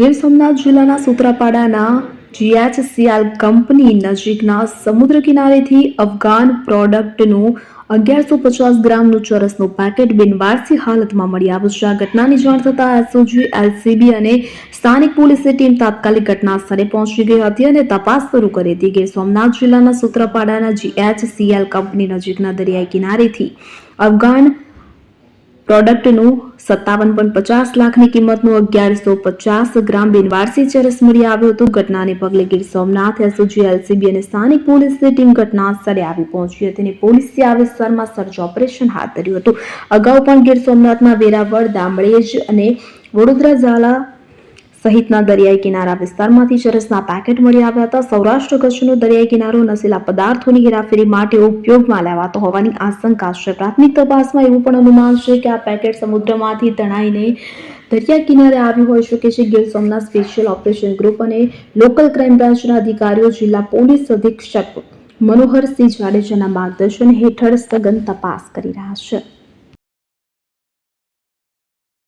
ગીર સોમનાથ જિલ્લાના સૂત્રાપાડાના GHCL company નજીકના સમુદ્ર કિનારેથી અફઘાન પ્રોડક્ટનું અગિયારસો પચાસ ગ્રામનું ચરસનું પેકેટ બિનવારસી હાલતમાં મળી આવ્યું છે. આ ઘટનાની જાણ થતાં એસઓજી, એલસીબી અને સ્થાનિક પોલીસની ટીમ તાત્કાલિક ઘટના સ્થળે પહોંચી ગઈ હતી અને તપાસ શરૂ કરી હતી. ગીર સોમનાથ જિલ્લાના સૂત્રાપાડાના જીએચસીએલ કંપની નજીકના દરિયાઈ કિનારેથી અફઘાન પ્રોડક્ટનું સત્તાવન પોઈન્ટ પચાસ લાખની કિંમતનું અગિયારસો પચાસ ગ્રામ બિનવારસી ચરસ મળી આવ્યું હતું. ઘટનાને પગલે ગીર સોમનાથ એસઓજી એલસીબી અને સ્થાનિક પોલીસની ટીમ ઘટના સ્થળે આવી પહોંચી હતી અને પોલીસે આ વિસ્તારમાં સર્ચ ઓપરેશન હાથ ધર્યું હતું. અગાઉ પણ ગીર સોમનાથમાં વેરાવળ દામડેજ અને વડોદરા ઝાલા સહિતના દરિયાઈ કિનારા વિસ્તારમાંથી ચરસના પેકેટ મળી આવ્યા હતા. સૌરાષ્ટ્ર કચ્છનો દરિયાઈ કિનારો નશીલા પદાર્થોની હેરાફેરી માટે ઉપયોગમાં લેવાતો હોવાની આશંકા છે. પ્રાથમિક તપાસમાં એવું પણ અનુમાન છે કે આ પેકેટ સમુદ્રમાંથી તણાઈને દરિયા કિનારે આવ્યું હોઈ શકે છે. Gir Somnath special operation group અને લોકલ ક્રાઇમ બ્રાન્ચના અધિકારીઓ, જિલ્લા પોલીસ અધિક્ષક મનોહરસિંહ જાડેજાના માર્ગદર્શન હેઠળ સઘન તપાસ કરી રહ્યા છે.